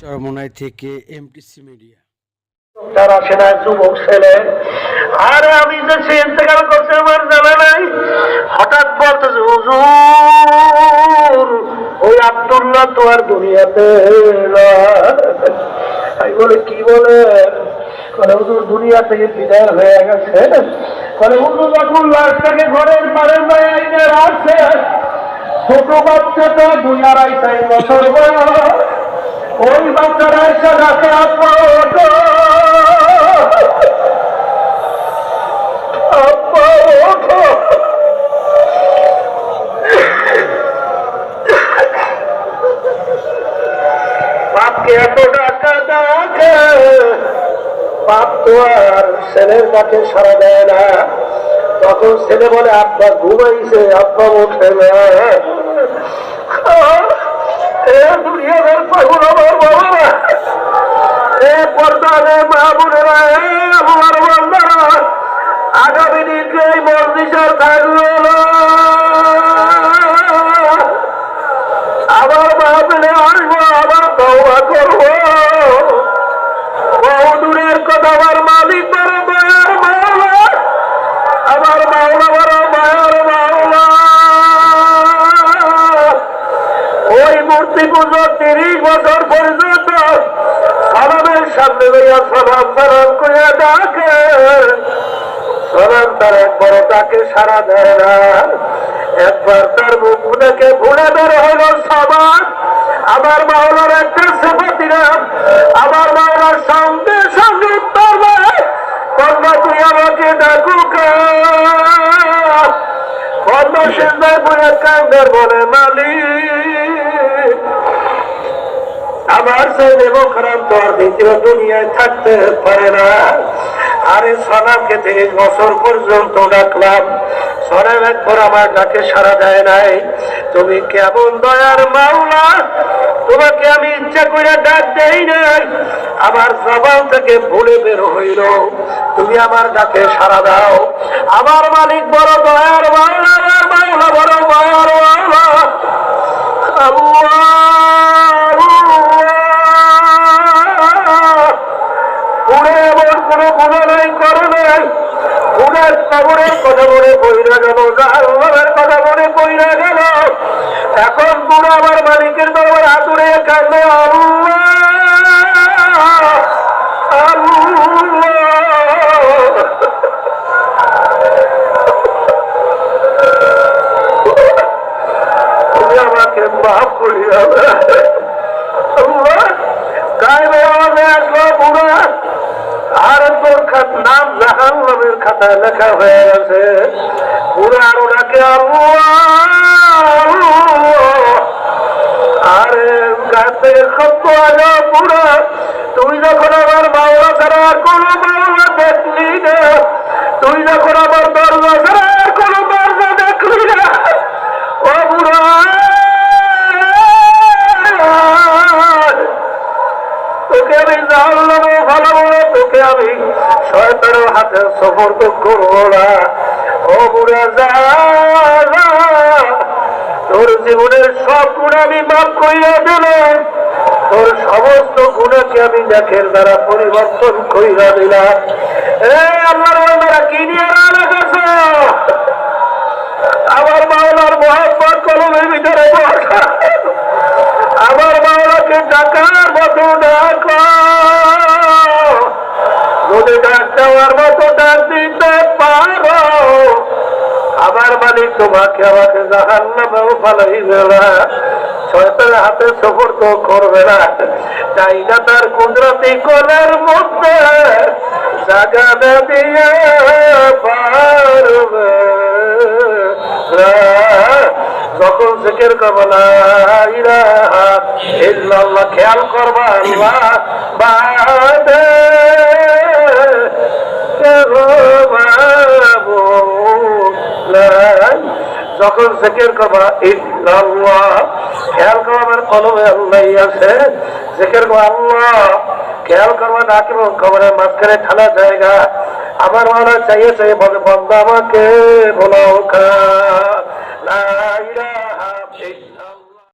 চরমোনাই থেকে MTC media তারা সেটা যুবক ছেলে, আরে আমি যে সে ইন্তেকাল করছে, আমার জানা নাই। হঠাৎ বলতেছে হুজুর, ওই আব্দুল্লাহ তো আর দুনিয়াতে। আমি বলে, কি বলে? মানে হুজুর, দুনিয়া থেকে বিদায় হয়ে গেছে। মানে হুজুর যখন লাশটাকে ঘরের পারে আইনে রাখছে ছোট বাচ্চাটা দুই আড়াই চার বছর বয়স। ওই বাচ্চারা এসে ডাকে বাপ তো আর ছেলের কাছে সারা দেয় না। তখন ছেলে বলে, আব্বা, ঘুমাইছে, আব্বা না। এ দুনিয়ার পাগল আমার বাবারা এ পর্দারে মা বোনেরা এ আমার বান্দারা আগামী এই পুজো তিরিশ বছর পর্যন্ত সালামের সামনে লইয়া সালাম সালাম করিয়া ডাকে। সালাম তার একবার তাকে সারা দেয় না। একবার তার মুখ দেখে ভুলে বের হইল সবার। আমার মাওলার একটা সেবা দিলাম আমার মাওলার সঙ্গে সঙ্গে দেয় কন্যা তুই আমাকে ডাকুক কন্যা সিন্দায় বলে কান্দার বলে, মালিক আমার সেই দেবখারাম তো আর দ্বিতীয় দুনিয়ায় থাকতে পারে না। আরে সনামকে তিরিশ বছর পর্যন্ত ডাকলাম। সনাম একবার আমার ডাকে সারা দেয় নাই। তুমি কেমন দয়ার মাওলা? তোমাকে আমি ইচ্ছা করে ডাক দেই নাই। আমার জবান থেকে ভুলে বের হইল। তুমি আমার ডাকে সারা দাও। আমার মালিক বড় দয়ার মাওলা মাওলা বড় দয়ার মাওলা। আল্লাহ! গুণা নাই করে নাই কবরের কথা মনে পইরা গেল কথা মনে পইরা গেল। এখন আমার মালিকের আমাকে মাফ করিয়া আওয়াজে আসলো আর নাম জাহান খাতায় লেখা হয়ে গেছে বুড়ার ওনাকে আরে গাছে খপ্প আলো পুরা, তুই যখন আবার মাওলা ছাড়া কোনো মাওলা দেখলি তুই যখন আমার শয়তানের হাতে সফর তো করব না। ও যা। তোর জীবনের সব গুণ আমি মাফ করিয়া দিলাম। তোর সমস্ত গুণকে আমি দেখের দ্বারা পরিবর্তন করিয়া দিলাম। এ আমার বান্দারা, কি নিয়ে আমার মাওলার মহাত্মার কলমের ভিতরে আমার মাওলাকে ডাকার মতো ডাকো। যদি দেওয়ার মতো ডাক দিতে পারো। আমার মালিক তোমাকে আমাকে জাহান নামেও ফালাইবে না শয়তানের হাতে সফর তো করবে না। তাই না তার কুদরতি কোলের মধ্যে জাগা দিয়ে পারবে। যখন জিকির করব না খেয়াল করবা বাদে। যখন জিকির করবা, ইল্লাল্লাহ, খেয়াল করবা আমার কলমে আল্লাহ আছে। জিকির করবা আল্লাহ, খেয়াল করবা না কেমন খবরের মাঝখানে ঠান্ডা জায়গা। আমার মানা চাইয়ে চাইয়ে বলে বন্ধ আমাকে বলো খা